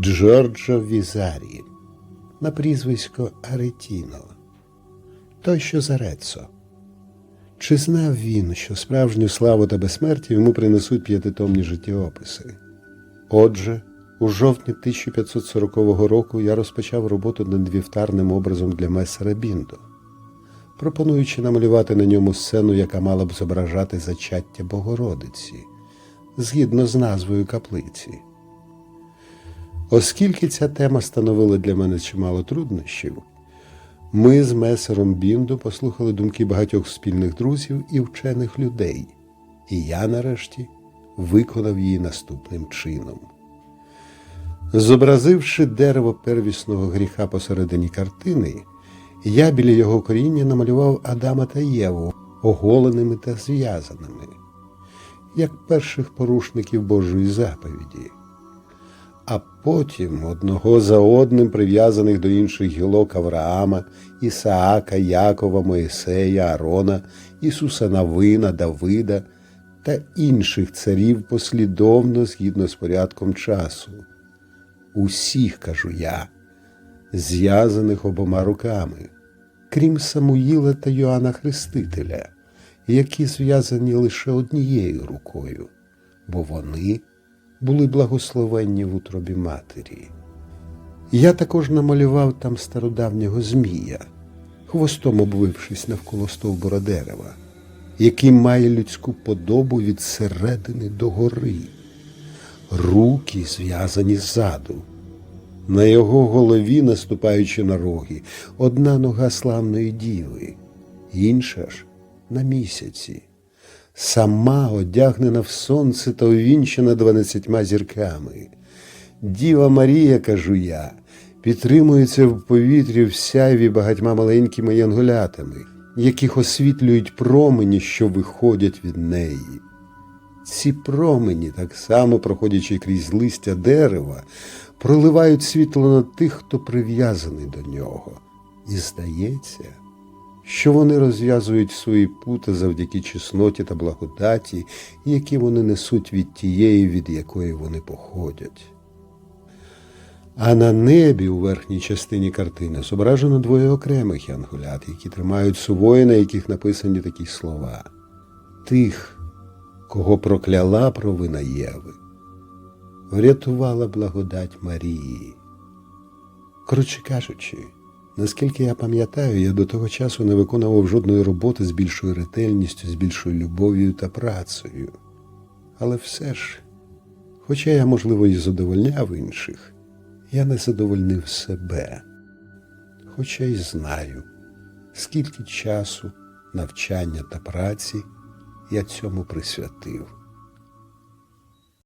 Джорджо Візарі на прізвисько Аретіно, той, що за Рецо. Чи знав він, що справжню славу та безсмертя йому принесуть п'ятитомні життєописи? Отже, у жовтні 1540 року я розпочав роботу над вівтарним образом для месера Біндо, пропонуючи намалювати на ньому сцену, яка мала б зображати зачаття Богородиці, згідно з назвою каплиці. Оскільки ця тема становила для мене чимало труднощів, ми з месером Бінду послухали думки багатьох спільних друзів і вчених людей, і я, нарешті, виконав її наступним чином. Зобразивши дерево первісного гріха посередині картини, я біля його коріння намалював Адама та Єву оголеними та зв'язаними, як перших порушників Божої заповіді а потім одного за одним прив'язаних до інших гілок Авраама, Ісаака, Якова, Моїсея, Арона, Ісуса Навина, Давида та інших царів послідовно згідно з порядком часу. Усіх, кажу я, зв'язаних обома руками, крім Самуїла та Йоанна Хрестителя, які зв'язані лише однією рукою, бо вони були благословенні в утробі матері. Я також намалював там стародавнього Змія, хвостом обвившись навколо стовбура дерева, який має людську подобу від середини до гори, руки зв'язані ззаду. На його голові, наступаючи на роги, одна нога славної діви, інша ж на місяці сама одягнена в сонце та увінчена дванадцятьма зірками. Діва Марія, кажу я, підтримується в повітрі в сяйві багатьма маленькими янголятами, яких освітлюють промені, що виходять від неї. Ці промені, так само проходячи крізь листя дерева, проливають світло на тих, хто прив'язаний до нього. І здається, що вони розв'язують свої пути завдяки чесноті та благодаті, які вони несуть від тієї, від якої вони походять. А на небі у верхній частині картини зображено двоє окремих янголят, які тримають сувої, на яких написані такі слова тих, кого прокляла провина Єви, врятувала благодать Марії. Коротше кажучи, Наскільки я пам'ятаю, я до того часу не виконував жодної роботи з більшою ретельністю, з більшою любов'ю та працею. Але все ж, хоча я, можливо, і задовольняв інших, я не задовольнив себе, хоча й знаю, скільки часу, навчання та праці я цьому присвятив.